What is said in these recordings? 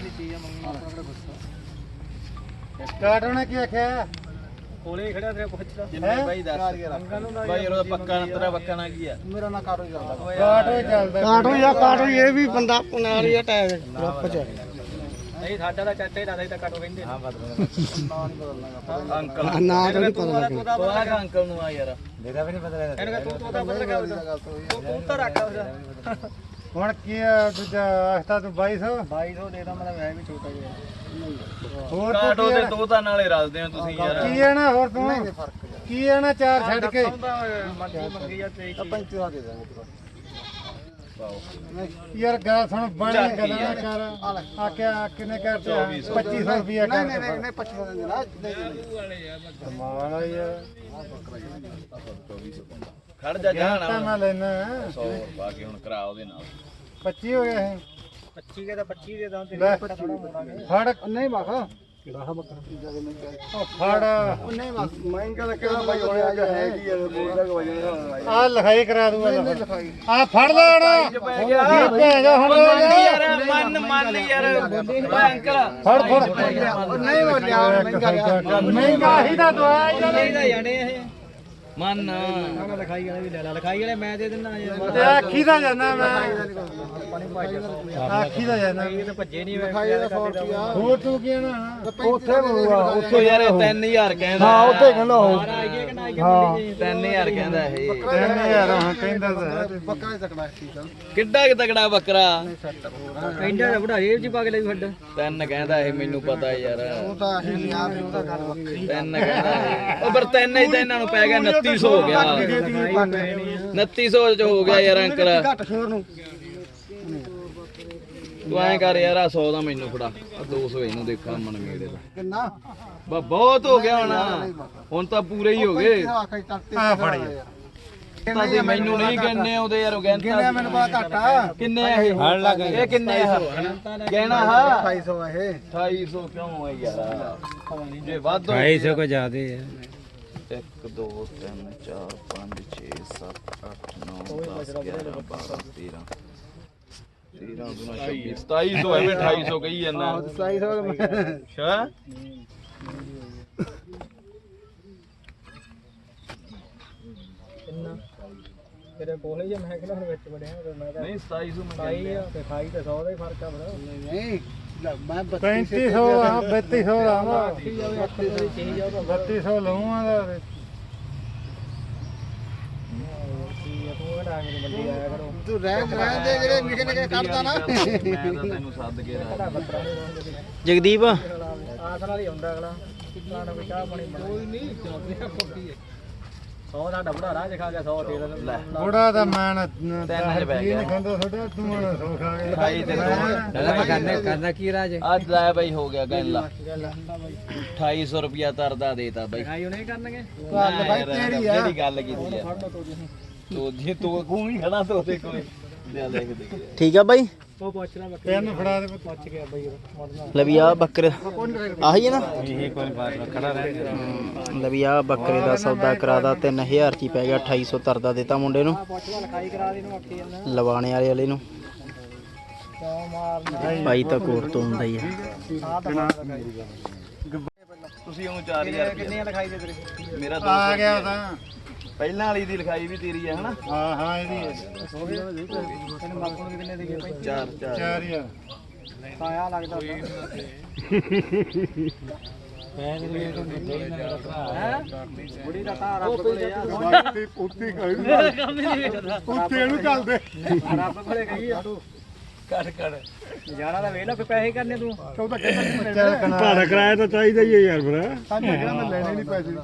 ਦੀ ਚੀਜ਼ ਆ ਮੰਗਣਾ ਆਪਣਾ ਕਿਹੜਾ ਗੁੱਸਾ। ਕਾਟੋ ਨੇ ਕੀ ਆਖਿਆ? ਕੋਲੇ ਹੀ ਖੜਿਆ ਤੇਰੇ ਪੁੱਛ ਲਾ। ਹੈਂ? ਬਾਈ ਦੱਸ। ਬਾਈ ਉਹਦਾ ਪੱਕਾ ਤੇਰਾ ਪੱਕਾ ਨਾ ਕੀ ਆ? ਮੇਰਾ ਨਾ ਕਾਟੋ ਚੱਲਦਾ। ਕਾਟੋ ਹੀ ਚੱਲਦਾ। ਕਾਟੋ ਜਾਂ ਕਾਟੋ ਇਹ ਵੀ ਬੰਦਾ ਨਾਲ ਹੀ ਅਟੈਕ ਗਰੁੱਪ ਚ। ਨਹੀਂ ਸਾਡਾ ਤਾਂ ਚਾਚਾ ਹੀ ਲੱਗਦਾ ਸੀ ਤਾਂ ਕਾਟੋ ਕਹਿੰਦੇ ਹਾਂ ਅੰਕਲ। ਨਾ ਤਾਂ ਨਹੀਂ ਪਤਾ ਲੱਗਿਆ ਉਹ ਆ ਅੰਕਲ ਨੂੰ ਆ ਯਾਰ। ਦੇਖਾ ਵੀ ਨਹੀਂ ਪਤਾ ਲੱਗਦਾ ਇਹਨੂੰ ਕਹ ਤੂੰ ਤੋਤਾ ਬਦਲ ਗਿਆ ਤੂੰ ਤੂੰ ਤਾਂ ਰੱਖ ਉਹਦਾ। ਹੁਣ ਕੀ ਆ ਦੂਜਾ ਆਖਤਾ ਤੂੰ 2200 2200 ਦੇ ਦਾ ਮੇਰਾ ਵੈ ਵੀ ਛੋਟਾ ਜਿਹਾ। ਹੋਰ ਤੂੰ ਕਾਟੋ ਕੀ ਤੇ ਆ- ਤੋਤਾ ਨਾਲੇ ਰਲਦੇ ਹੋ ਤੁਸੀਂ ਯਾਰ। ਕੀ ਆ ਨਾ ਹੋਰ ਤੂੰ? ਕੀ ਆ ਨਾ ਚਾਰ ਛੱਡ ਕੇ? ਮਰਜ਼ੀ ਮੰਗੀ ਆ ਤੇ 35 ਦੇ ਦਾਂਗੇ ਯਾਰ ਗੱਲ ਸੁਣ ਗੱਲ ਨਾ ਕਰ। ਆ ਕਿਆ ਕਿੰਨੇ ਕਰਤੇ 2500 ਰੁਪਿਆ ਕਰ ਨਹੀਂ ਨਹੀਂ ਨਹੀਂ 2500 ਦੇ ਨਾ। ਕਮਾਲ ਆ ਯਾਰ। ਖੜ ਜਾ ਜਾਣਾ ਤਾਂ ਮੈਂ ਲੈਣਾ 100 ਪਾ ਕੇ ਹੁਣ ਕਰਾ ਉਹਦੇ ਨਾਲ। 25 ਹੋ ਗਿਆ ਇਹ। 25 ਕੇ ਤਾਂ 25 ਦੇ ਦਾਂ ਤੇ ਲੈ ਥੋੜਾ ਮੋੜਾਂਗੇ ਫੜ। ਨਹੀਂ ਬਾਖਾ ਉਹ ਫੜ। ਨਹੀਂ ਬਸ ਮਹਿੰਗਾ ਕਿਹੜਾ ਬਾਈ ਹੋਇਆ ਜਾਂ ਹੈ? ਕੀ ਬੋਲਦਾ ਕਿ ਵਜਨ ਆ ਲਿਖਾਈ ਕਰਾ ਦੂੰਗਾ ਆ ਫੜ ਲੈਣਾ ਭੈਣ ਜੋ ਹੁਣ ਯਾਰ ਮੰਨ ਮੰਨ ਯਾਰ। ਓਏ ਅੰਕਲ ਫੜ ਫੜ। ਨਹੀਂ ਬੋਲਿਆ ਮਹਿੰਗਾ ਮਹਿੰਗਾ ਹੀ ਤਾਂ ਦਵਾਈ ਨਹੀਂ ਤਾਂ ਜਾਣੇ ਇਹ ਮੰਨ। ਨਾ ਲਿਖਾਈ ਵਾਲੇ ਵੀ ਲੈ ਲੈ। ਲਿਖਾਈ ਵਾਲੇ ਮੈਂ ਦੇ ਦਿੰਦਾ ਯਾਰ। ਤੇ ਆਖੀ ਦਾ ਜਾਨਾ ਮੈਂ। ਆਖੀ ਦਾ ਜਾਨਾ ਇਹ ਤਾਂ ਭੱਜੇ ਨਹੀਂ ਲਿਖਾਈ ਵਾਲਾ 100 ਰੁਪਿਆ ਹੋਰ ਤੂੰ ਕੀ ਨਾ ਉੱਥੇ ਬੋਲੂਗਾ ਉੱਥੇ ਯਾਰ 3000 ਕਹਿੰਦਾ ਹਾਂ ਉੱਥੇ ਕਹਿੰਦਾ। ਉਹ ਮੰਡੀ 3000 ਕਹਿੰਦਾ ਇਹ। ਤਿੰਨ ਹਜ਼ਾਰ ਹਾਂ ਕਹਿੰਦਾ ਤਾਂ ਪੱਕਾ ਹੀ ਤੱਕਣਾ ਠੀਕ ਆ ਕਿੱਡਾ ਕਿ ਤਕੜਾ ਬੱਕਰਾ। ਕਹਿੰਦਾ ਤਾਂ ਬੜਾ ਰੇਲ ਚ ਪਾ ਕੇ ਲਈ ਫੱਡ ਤਿੰਨ ਕਹਿੰਦਾ ਇਹ ਮੈਨੂੰ ਪਤਾ ਯਾਰ। ਉਹ ਤਾਂ ਇਹ ਨਹੀਂ ਆ ਵੀ ਉਹਦਾ ਗੱਲ ਵੱਖਰੀ ਤਿੰਨ ਕਹਿੰਦਾ ਇਹ। ਉਹ ਪਰ ਤਿੰਨ ਹੀ ਤਾਂ ਇਹਨਾਂ ਨੂੰ ਪੈ ਗਿਆ 2900 ਹੋ ਗਿਆ। 2900 ਚ ਹੋ ਗਿਆ ਯਾਰ ਅੰਕਲ। ਘੱਟ ਸ਼ੋਰ ਨੂੰ। ਤੂੰ ਐਂ ਕਰ ਯਾਰ ਆ 100 ਦਾ ਮੈਨੂੰ ਫੜਾ। ਆ 200 ਇਹਨੂੰ ਦੇਖਾ ਮਨ ਮੇੜੇ ਦਾ। ਕਿੰਨਾ? ਬਾ ਬਹੁਤ ਹੋ ਗਿਆ ਹੁਣ। ਹੁਣ ਤਾਂ ਪੂਰੇ ਹੀ ਹੋ ਗਏ। ਆ ਫੜ ਯਾਰ। ਮੈਨੂੰ ਨਹੀਂ ਕਹਿੰਨੇ ਉਹਦੇ ਯਾਰ ਕਹਿੰਦਾ ਮੈਨੂੰ ਪਤਾ ਘੱਟ? ਆ ਕਿੰਨੇ ਆ ਇਹ? ਇਹ ਕਿੰਨੇ ਆ? ਕਹਿਣਾ ਹਾਂ। 250 ਆ ਇਹ। 2800 ਕਿਉਂ ਹੈ ਯਾਰ? ਜੇ ਵੱਧ 250 ਕੋ ਜ਼ਿਆਦੇ ਹੈ 1 2 3 4 5 6 7 8 9 10 11 12 13 13 ਗੁਣਾ 26 2700 ਐਵੇਂ 2800 ਕਹੀ ਜਾਂਦਾ। 250 ਅੱਛਾ ਕਿੰਨਾ? ਤੇਰੇ ਕੋਲ ਹੀ ਆ, ਮੈਂ ਕਿਹੜਾ ਹੁਣ ਵਿੱਚ ਵੜਿਆ ਮੈਂ ਤਾਂ ਨਹੀਂ 2700 ਮੈਂ ਖਾਈ ਕਹਿੰਦਾ ਆ ਤੇ ਖਾਈ ਤੇ 100 ਦਾ ਹੀ ਫ਼ਰਕ ਆ ਬੜਾ। ਨਹੀਂ ਲੈ, ਮੈਂ 3500 ਆ 3200 ਲਾਵਾਂ ਠੀਕ ਜਾਵੇ ਅੱਖ ਦੀ ਚੀਜ਼ ਆ ਉਹ ਤਾਂ 3200 ਲਵਾਂ ਦਾ ਕੀ ਆ ਤੂੰ ਕਿਹੜਾ ਆ ਕੇ ਮੰਡੀ ਆਇਆ ਕਰੋ ਤੂੰ ਰਹਿ ਰਹਿ ਦੇ ਜਿਹੜੇ ਨਿੱਕੇ ਨਿੱਕੇ ਕੱਢਦਾ ਨਾ ਮੈਂ ਤਾਂ ਤੈਨੂੰ ਸੱਦ ਕੇ ਰਾਜੀ। ਜਗਦੀਪ। ਆਸ ਨਾਲ ਹੀ ਹੁੰਦਾ ਅਗਲਾ। ਕਿੰਨਾ ਨਾ ਕੋਈ ਚਾਹ ਪਾਣੀ ਬਣਾ ਕੋਈ ਨਹੀਂ ਚੌਂਦੀਆਂ ਕੋਪੀ ਹੈ। 100 ਦਾ ਬੁੜਾ ਰਾਹ ਖਾ ਗਿਆ 100 ਦੇ ਦਿੰਦਾ ਬੁੜਾ ਦਾ ਮੈਂ ਨਾ ਤਿੰਨ ਗਿਆ। ਖਾਂਦਾ ਤੁਹਾਡਾ ਤੂੰ ਸੌ ਖਾ ਗਿਆ ਅਠਾਈ ਤੇ ਮੈਂ- ਕਰਦਾ ਕੀ ਰਾਜ ਅੱਜ ਲੈ ਬਈ ਹੋ ਗਿਆ ਗੱਲ। 2800 ਰੁਪਿਆ ਤਰਦਾ ਦੇਤਾ ਬਈ। ਖਾਈ ਉਹਨੇ ਕਰਨਗੇ। ਗੱਲ ਬਾਈ ਤੇਰੀ ਆ। ਜਿਹੜੀ ਗੱਲ ਕੀਤੀ ਆ। ਤੋ ਜੀ ਤੂੰ ਤੂੰ ਵੀ ਖੜਾ ਤੋ ਦੇ ਕੋਲੇ ਲੈ ਦੇਖ ਦੇ ਠੀਕ ਆ ਬਾਈ? ਉਹ ਪੁੱਛ ਲੈ ਬੱਕਰੀ। ਤੈਨੂੰ ਫੜਾ ਦੇ। ਪੁੱਛ ਗਿਆ ਬਾਈ ਮਰਨਾ ਲਵੀ ਆ ਬੱਕਰੇ। ਆਹੀ ਹੈ ਨਾ? ਇਹ ਕੋਈ ਬਾਤ ਨਾ ਖੜਾ ਰਹਿ ਲਵੀ ਆ ਬੱਕਰੇ ਦਾ ਸੌਦਾ ਕਰਾਦਾ 3000 ਚ ਹੀ ਪੈ ਗਿਆ 2800 ਤਰਦਾ ਦਿੱਤਾ ਮੁੰਡੇ ਨੂੰ। ਲੈ ਲਵਾਣੇ ਵਾਲੇ ਵਾਲੇ ਨੂੰ। ਭਾਈ ਤਾਂ ਕੋਰ ਤੋਂ ਹੁੰਦਾ ਹੀ ਹੈ ਤੁਸੀਂ ਉਹਨੂੰ 4000 ਕਿੰਨੇ ਲਿਖਾਈ ਦੇ ਤੇਰੇ? ਮੇਰਾ ਆ 200 ਗਿਆ ਤਾਂ। ਪਹਿਲਾਂ ਵਾਲੀ ਦੀ ਲਿਖਾਈ ਵੀ ਤੇਰੀ ਹੈ ਹਨਾ? ਹਾਂ ਹਾਂ ਇਹਦੀ ਹੈ। ਤੈਨੂੰ ਮਾਪੂ ਨੂੰ ਕਿੰਨੇ ਦੇ ਗਏ ਭਾਈ 4 4 ਚਾਰ ਹੀ ਆ। ਆਇਆ ਲੱਗਦਾ ਹੈ? ਬੁੜੀ ਦਾ ਤਾਂ ਰੱਬ ਕੋਲੇ ਆ। ਉੱਤੀ ਕੰਮ ਹੀ ਨਹੀਂ ਵੇਖਦਾ ਉੱਤੇ ਇਹਨੂੰ ਚੱਲਦੇ। ਰੱਬ ਕੋਲੇ ਗਈ ਆ। ਤੂੰ ਕੱਢ ਕੱਢ ਯਾਰਾ ਦਾ ਵੇਲਾ ਫੇ ਪੈਸੇ ਕਰਨੇ ਤੂੰ। ਉਹ ਤਾਂ ਕਹਿੰਦਾ ਭਾੜਾ ਕਿਰਾਇਆ ਤਾਂ ਚਾਹੀਦਾ ਹੀ ਹੈ ਯਾਰ ਫਿਰ ਸਾਨੂੰ ਕਿਹਾ ਮੈਂ ਲੈਣੇ ਨਹੀਂ ਪੈਸੇ।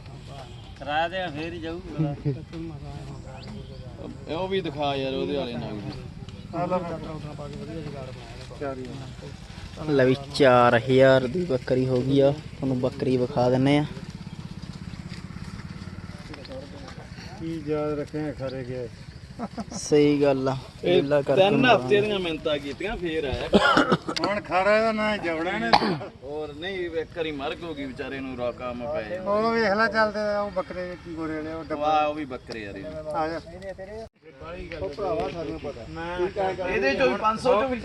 ਕਰਾ ਦੇ ਫੇਰ ਹੀ ਜਾਊਗਾ ਉਹ ਵੀ ਦਿਖਾ ਯਾਰ ਉਹਦੇ ਵਾਲੇ ਨਾਲ ਵੀ। ਲੈ। ਲਵੀ 4000 ਦੀ ਬੱਕਰੀ ਹੋ ਗਈ ਆ ਤੁਹਾਨੂੰ ਬੱਕਰੀ ਵਿਖਾ ਦਿੰਨੇ ਆ ਕੀ ਯਾਦ ਰੱਖਿਆ ਖਰੇ ਗਏ ਸਹੀ ਗੱਲ ਆ ਵੇਲਾ ਕਰਕੇ ਤਿੰਨ ਹਫ਼ਤੇ ਦੀਆਂ ਮਿੰਤਾਂ ਕੀਤੀਆਂ ਫੇਰ ਆਇਆ। ਹੁਣ ਖਾਰਾ ਦਾ ਨਾਂ ਜਵੜਾ ਨੇ। ਹੋਰ ਨਹੀਂ ਇੱਕ ਵਾਰੀ ਮਰ ਹੋ ਗਈ ਵਿਚਾਰੇ ਨੂੰ ਰਾਕਾ ਮ ਪੈ ਜਾਂਦਾ ਉਹ ਵੇਖ ਲੈ ਚੱਲਦੇ ਉਹ ਬੱਕਰੇ ਗੋਰੇ ਵਾਲੇ ਉਹ ਡੱਬਾ। ਵਾਹ ਉਹ ਵੀ ਬੱਕਰੇ ਯਾਰ ਇਹ। ਆ ਜਾ। ਉਹ ਭਰਾਵਾ ਸਾਨੂੰ ਪਤਾ। ਮੈਂ ਕਹਿ ਇਹਦੇ ਚੋਂ ਵੀ 500 ਚੋਂ ਵੀ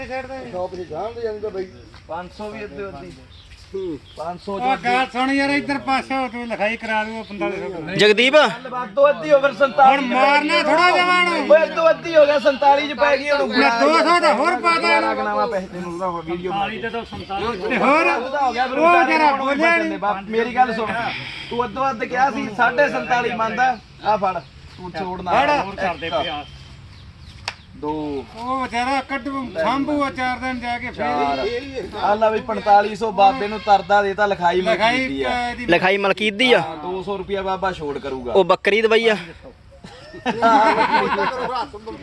ਸ਼ੌਪ ਤੇ ਜਾਣਦੇ ਜਾਂਦੇ ਤਾਂ ਬਈ 500 ਵੀ ਅੱਧੇ ਅੱਧੀ। 500 ਉਹ ਗੱਲ ਸੁਣ ਯਾਰ ਇੱਧਰ ਪਾਸੇ ਹੋ ਤੂੰ ਲਿਖਾਈ ਕਰਾ ਦੂੰ 4500 ਜਗਦੀਪ? ਵੱਧੋ ਅੱਧੀ ਓਵਰ 47 ਹੁਣ ਮਾਰਨਾ ਥੋੜਾ ਜਵਾਨ ਓਏ ਅੱਧੋ ਅੱਧੀ ਹੋ ਗਿਆ 47 ਚ ਪੈ ਗਈ ਹੁਣ ਮੈਂ 200 ਦਾ ਹੋਰ ਪਾ ਦੇ ਗਣਾਵਾ ਪੈਸੇ ਤੈਨੂੰ। ਉਹਦਾ ਵੀਡੀਓ ਤੇ ਹੋਰ? ਉਹਦਾ ਹੋ ਗਿਆ ਫਿਰ ਉਹ ਵਿਚਾਰੇ ਜਰਾ ਨੂੰ ਬੋਲਿਆ ਬਚਣ ਦੇ ਬਾਪ। ਮੇਰੀ ਗੱਲ ਸੁਣ। ਤੂੰ ਅੱਧੋ ਅੱਧ ਕਿਹਾ ਸੀ 47 ਮੰਨਦਾ। ਆ ਫੜ। ਤੂੰ ਛੋੜਨਾ ਹੋਰ ਕਰਦੇ ਪਿਆ ਦੋ। ਉਹ ਵਿਚਾਰਾ ਕੱਢੂ ਸਾਂਭੂ ਆ ਚਾਰ ਦਿਨ ਜਾ ਕੇ ਚਾਰ। ਫੇਰ ਆ ਲੈ ਵੀ 4500 ਬਾਬੇ ਨੂੰ ਤਰਦਾ ਦੇਤਾ ਲਿਖਾਈ ਮੈਂ ਲਿਖਾਈ ਕੀਤੀ ਆ। ਇਹਦੀ ਲਿਖਾਈ ਮਲਕੀਤ ਦੀ ਆ? 200 ਰੁਪਿਆ ਬਾਬਾ ਛੋੜ ਕਰੂਗਾ। ਉਹ ਬੱਕਰੀ ਦਵਾਈ ਆ?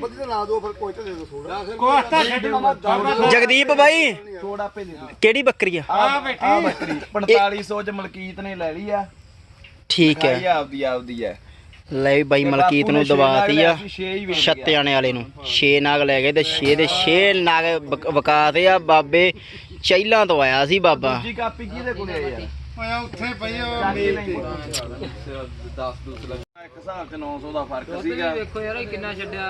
ਬੱਦੀ ਦਾ ਲਾ ਦੋ ਫਿਰ ਕੋਈ ਤੇ ਦੇ ਦੋ ਥੋੜਾ ਕੋਸਤਾ ਛੱਡੂ ਜਗਦੀਪ ਬਾਈ? ਛੋੜ ਆਪੇ ਦੇ ਦੂ। ਕਿਹੜੀ ਬੱਕਰੀ ਆ? ਆ ਬੈਠੀ। ਆ ਬੱਕਰੀ। 4500 ਚ ਮਲਕੀਤ ਨੇ ਲੈ ਲਈ ਆ। ਠੀਕ ਲਿਖਾਈ ਹੈ ਆਪਦੀ ਆਪਦੀ ਆ ਲੈ ਵੀ ਬਾਈ ਮਲਕੀਤ ਨੂੰ ਦਵਾਤੀ ਆ ਛੇ ਛੱਤਿਆਣੇ ਵਾਲੇ ਨੂੰ। 6 ਨਾਗ ਲੈ ਗਏ ਤੇ 6 ਦੇ 6 ਨਾਗ ਵਕ- ਵਕਾਤੇ ਆ। ਬਾਬੇ ਚੈਲਾਂ ਤੋਂ ਆਇਆ ਸੀ ਬਾਬਾ। ਦੂਜੀ ਕਾਪੀ ਕਿਹਦੇ ਕੋਲ ਆ ਯਾਰ? ਓਏ ਉੱਥੇ ਪਈ ਉਹ ਚੱਕ ਮੇਜ਼ ਨਹੀਂ। ਤੇ 10 ਦੂਸ ਲੱਗਾ ਇੱਕ ਹਿਸਾਬ ਚ 900 ਦਾ ਫ਼ਰਕ ਸੀਗਾ। ਵੇਖੋ ਯਾਰ ਇਹ ਕਿੰਨਾ ਛੱਡਿਆ।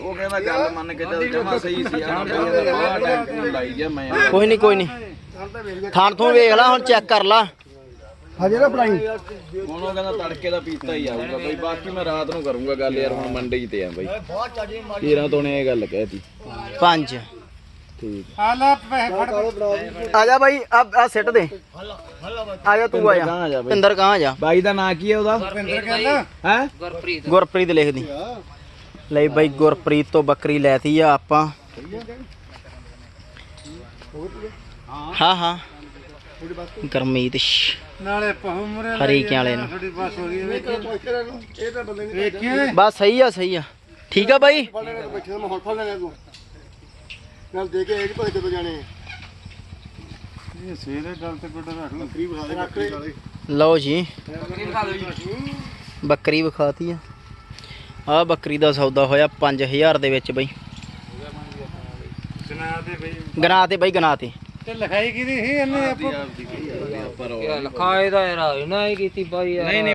ਉਹ ਕਹਿੰਦਾ ਗੱਲ ਮੰਨ ਕੇ ਚੱਲ ਜਮਾ ਸਹੀ ਸੀ ਆ ਬਈ ਬਾਹਰ ਟੈਂਕ ਲਾਈ ਗਿਆ ਮੈਂ। ਕੋਈ ਨਹੀਂ ਕੋਈ ਨਹੀਂ। ਥਾਣ ਤੋਂ ਵੇਖ ਲਾ ਹੁਣ ਚੈੱਕ ਕਰ ਲਾ। ਹਜੇ ਨਾ ਬਣਾਈ। ਹੁਣ ਉਹ ਕਹਿੰਦਾ ਤੜਕੇ ਦਾ ਪੀਤਾ ਹੀ ਆਊਗਾ ਬਈ ਬਾਕੀ ਮੈਂ ਰਾਤ ਨੂੰ ਕਰੂੰਗਾ ਗੱਲ ਯਾਰ ਹੁਣ ਮੰਡੇ ਤੇ ਆ ਬਈ। 13 ਤੋਂ ਨੇ ਇਹ ਗੱਲ ਕਹਿਤੀ 5 ਠੀਕ। ਆ ਲੈ ਪੈਸੇ ਫੜ। ਆ ਜਾ ਬਾਈ ਆ ਆ ਸਿੱਟ ਦੇ। ਆ ਜਾ ਤੂੰ ਆ ਗਾਂਹ ਆ ਜਾ ਜਾ ਬਾਈ। ਪਿੰਦਰ ਕਹਾਂ ਜਾ। ਬਾਈ ਦਾ ਨਾਂ ਕੀ ਹੈ ਉਹਦਾ? ਪਿੰਦਰ ਕਹਿੰਦਾ। ਹੈ? ਗੁਰਪ੍ਰੀਤ। ਲਿਖ ਦੀ ਲਈ ਬਾਈ ਗੁਰਪ੍ਰੀਤ ਤੋਂ ਬੱਕਰੀ ਲੈਤੀ ਆ ਆਪਾਂ। ਹਾਂ ਹਾਂ। ਗਰਮੀਤ ਨਾਲੇ ਪਹੂ ਮੁਰੇ ਹਰੀਕਿਆਂ ਵਾਲੇ ਨੂੰ। ਥੋੜੀ ਬਸ ਹੋ ਗਈ। ਇਹ ਤਾਂ ਬੰਦੇ ਨੇ ਵੇਖਿਓ ਬਸ ਸਹੀ ਆ ਸਹੀ ਆ। ਠੀਕ ਆ ਬਾਈ? ਫੜ ਲੈਣੇ ਬੈਠੇ ਮੈਂ ਹੁਣ ਫੜ ਲੈਣੇ ਤੂੰ। ਨਾਲ ਦੇ ਕੇ ਇਹ ਭਾਈ ਕਦੋਂ ਜਾਣੇ ਇਹ ਸਵੇਰੇ ਗੱਲ ਤੇ ਗੁੱਡ ਰੱਖ ਲਓ। ਦੇ ਜੀ। ਬੱਕਰੀ ਵਿਖਾਤੀ ਆ। ਆ ਬੱਕਰੀ ਦਾ ਸੌਦਾ ਹੋਇਆ 5000 ਦੇ ਵਿੱਚ ਬਈ। ਗਨਾ ਤੇ ਬਾਈ ਗਨਾ ਤੇ। ਤੇ ਲਿਖਾਈ ਕਿਹਦੀ ਸੀ ਇਹਨੇ ਆਪੋ? ਪਰ ਲਿਖਾਏ ਦਾ ਯਾਰ ਇਹਨਾਂ ਹੀ ਕੀਤੀ ਬਾਈ ਯਾਰ।